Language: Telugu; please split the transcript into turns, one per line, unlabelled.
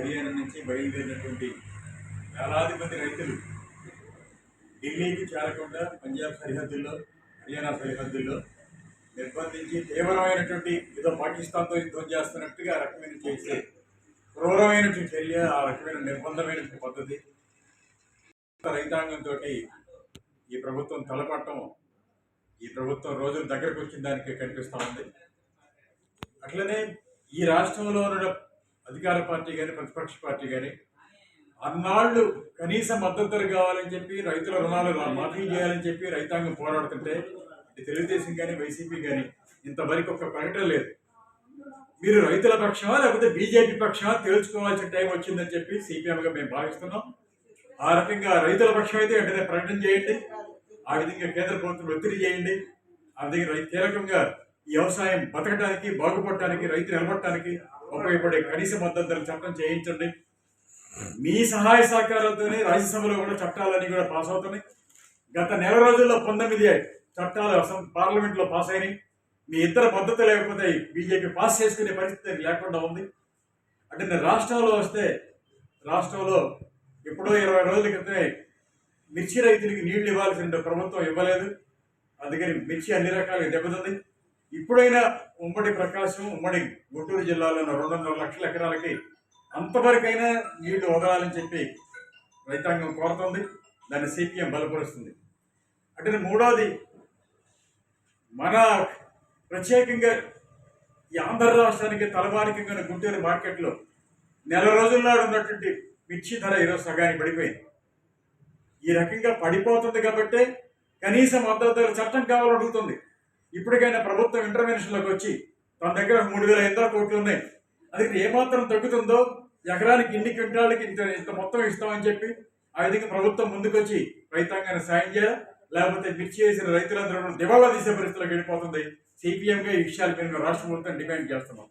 హర్యానా నుంచి బయలుదేరినటువంటి వేలాది మంది రైతులు ఢిల్లీకి చేరకుండా పంజాబ్ సరిహద్దుల్లో హర్యానా సరిహద్దుల్లో నిర్బంధించి తీవ్రమైనటువంటి ఏదో పాకిస్తాన్తో యుద్ధం చేస్తున్నట్టుగా ఆ రకమైన చేసే క్రూరమైనటువంటి చర్య ఆ రకమైన నిర్బంధమైనటువంటి పద్ధతి. రైతాంగంతో ఈ ప్రభుత్వం తలపట్టం ఈ ప్రభుత్వం రోజులు దగ్గరకు వచ్చిన దానికి కనిపిస్తూ ఉంది. అట్లనే ఈ రాష్ట్రంలో ఉన్న అధికార పార్టీ కానీ ప్రతిపక్ష పార్టీ కానీ అన్నాళ్ళు కనీస మద్దతు ధర కావాలని చెప్పి రైతుల రుణాలు మాఫీ చేయాలని చెప్పి రైతాంగం పోరాడుతుంటే తెలుగుదేశం కానీ వైసీపీ కానీ ఇంతవరకు ఒక ప్రకటన లేదు. మీరు రైతుల పక్షమా లేకపోతే బీజేపీ పక్షమా తెలుసుకోవాల్సిన టైం వచ్చిందని చెప్పి సిపిఎంగా మేము భావిస్తున్నాం. ఆ రకంగా రైతుల పక్షం అయితే వెంటనే ప్రకటన చేయండి. ఆ విధంగా కేంద్ర ప్రభుత్వం ఒత్తిడి చేయండి. ఆ విధంగా కీలకంగా ఈ వ్యవసాయం బతకడానికి బాగుపడటానికి రైతు నిలబడటానికి ఉపయోగపడే కనీస మద్దతు ధర చట్టం చేయించండి. మీ సహాయ సహకారాలతోనే రాజ్యసభలో కూడా చట్టాలన్నీ కూడా పాస్ అవుతున్నాయి. గత నెల రోజుల్లో పంతొమ్మిది చట్టాలు పార్లమెంట్లో పాస్ అయినాయి. మీ ఇద్దరు మద్దతు లేకపోతే బీజేపీ పాస్ చేసుకునే పరిస్థితి లేకుండా ఉంది. అంటే నేను రాష్ట్రంలో వస్తే రాష్ట్రంలో ఎప్పుడో ఇరవై రోజుల క్రితమే మిర్చి రైతులకి నీళ్ళు ఇవ్వాల్సిన ప్రభుత్వం ఇవ్వలేదు. అందుకని మిర్చి అన్ని రకాలుగా దెబ్బతింది. ఇప్పుడైనా ఉమ్మడి ప్రకాశం ఉమ్మడి గుంటూరు జిల్లాలో ఉన్న రెండు వందల లక్షల ఎకరాలకి అంతవరకైనా నీళ్ళు వదలాలని చెప్పి రైతాంగం కోరుతుంది. దాన్ని సిపిఎం బలపరుస్తుంది. అంటే మూడోది మన ప్రత్యేకంగా ఈ ఆంధ్ర రాష్ట్రానికి తలవారికి గుంటూరు మార్కెట్లో నెల రోజుల నాడు ఉన్నటువంటి మిర్చి ధర ఈరోజు సగానికి పడిపోయింది. ఈ రకంగా పడిపోతుంది కాబట్టే కనీసం మద్దతు ధర చట్టం కావాలని అడుగుతుంది. ఇప్పటికైనా ప్రభుత్వం ఇంటర్వెన్షన్లోకి వచ్చి తన దగ్గర మూడు వేల ఐదు వందల కోట్లు ఉన్నాయి. అది ఏమాత్రం తగ్గుతుందో ఎకరానికి ఇన్ని క్వింటాలకి ఇంత ఇంత మొత్తం ఇస్తామని చెప్పి ఆ విధంగా ప్రభుత్వం ముందుకొచ్చి రైతాంగాన్ని సాయం చేయాలి? లేకపోతే మిర్చి వేసిన రైతులందరూ దివాళా తీసే పరిస్థితిలోకి వెళ్ళిపోతుంది. సిపిఎంగా ఈ విషయాలు మేము రాష్ట్ర ప్రభుత్వం డిమాండ్ చేస్తున్నాం.